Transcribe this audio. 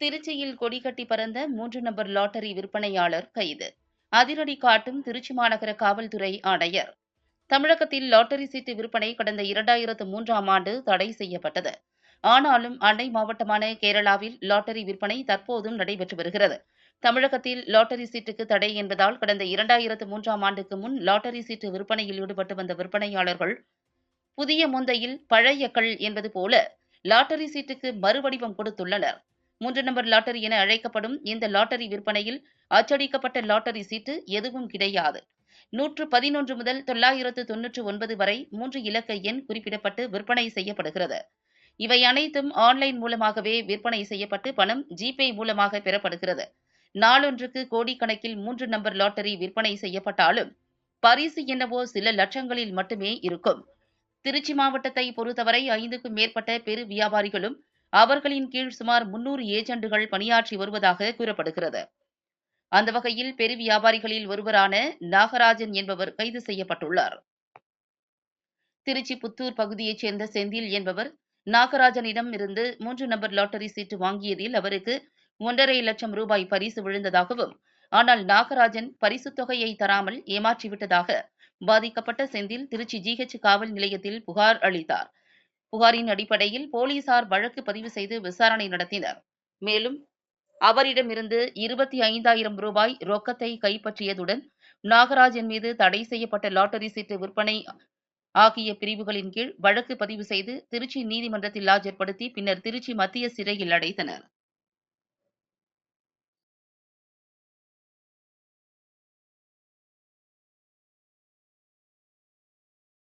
திருச்சியில் கொடிகட்டி பறந்த மூன்று நபர் லாட்டரி விற்பனையாளர் கைது. அதிரடி காட்டும் திருச்சி மாநகர காவல்துறை ஆணையர். தமிழகத்தில் லாட்டரி சீட்டு விற்பனை கடந்த இரண்டாயிரத்து மூன்றாம் ஆண்டு தடை செய்யப்பட்டது. ஆனாலும் அண்டை மாவட்டமான கேரளாவில் லாட்டரி விற்பனை தற்போதும் நடைபெற்று வருகிறது. தமிழகத்தில் லாட்டரி சீட்டுக்கு தடை என்பதால் கடந்த இரண்டாயிரத்து மூன்றாம் ஆண்டுக்கு முன் லாட்டரி சீட்டு விற்பனையில் ஈடுபட்டு வந்த விற்பனையாளர்கள் புதிய முந்தையில் பழைய கள் என்பது போல லாட்டரி சீட்டுக்கு மறுவடிவம் கொடுத்துள்ளனர். மூன்று நம்பர் லாட்டரி என அழைக்கப்படும் இந்த லாட்டரி விற்பனையில் அச்சடிக்கப்பட்ட லாட்டரி சீட்டு எதுவும் கிடையாது. நூற்று பதினொன்று முதல் தொள்ளாயிரத்து தொன்னூற்று ஒன்பது வரை மூன்று இலக்க எண் குறிப்பிடப்பட்டு விற்பனை செய்யப்படுகிறது. இவை அனைத்தும் ஆன்லைன் மூலமாகவே விற்பனை செய்யப்பட்டு பணம் ஜிபே மூலமாக பெறப்படுகிறது. நாளொன்றுக்கு கோடிக்கணக்கில் மூன்று நம்பர் லாட்டரி விற்பனை செய்யப்பட்டாலும் பரிசு என்னவோ சில லட்சங்களில் மட்டுமே இருக்கும். திருச்சி மாவட்டத்தை பொறுத்தவரை ஐந்துக்கும் மேற்பட்ட பெரு வியாபாரிகளும் அவர்களின் கீழ் சுமார் முன்னூறு ஏஜெண்டுகள் பணியாற்றி வருவதாக கூறப்படுகிறது. அந்த வகையில் பெரு வியாபாரிகளில் ஒருவரான நாகராஜன் என்பவர் கைது செய்யப்பட்டுள்ளார். திருச்சி புத்தூர் பகுதியைச் சேர்ந்த செந்தில் என்பவர் நாகராஜனிடம் இருந்து மூன்று நம்பர் லாட்டரி சீட்டு வாங்கியதில் அவருக்கு ஒன்றரை லட்சம் ரூபாய் பரிசு விழுந்ததாகவும் ஆனால் நாகராஜன் பரிசுத் தொகையை தராமல் ஏமாற்றிவிட்டதாக பாதிக்கப்பட்ட செந்தில் திருச்சி ஜிஹெச் காவல் நிலையத்தில் புகார் அளித்தார். புகாரின் அடிப்படையில் போலீசார் வழக்கு பதிவு செய்து விசாரணை நடத்தினர். மேலும் அவரிடமிருந்து இருபத்தி ஐந்தாயிரம் ரூபாய் ரொக்கத்தை கைப்பற்றியதுடன் நாகராஜன் மீது தடை செய்யப்பட்ட லாட்டரி சீட்டு விற்பனை ஆகிய பிரிவுகளின் கீழ் வழக்கு பதிவு செய்து திருச்சி நீதிமன்றத்தில் ஆஜர்படுத்தி பின்னர் திருச்சி மத்திய சிறையில் அடைத்தனர்.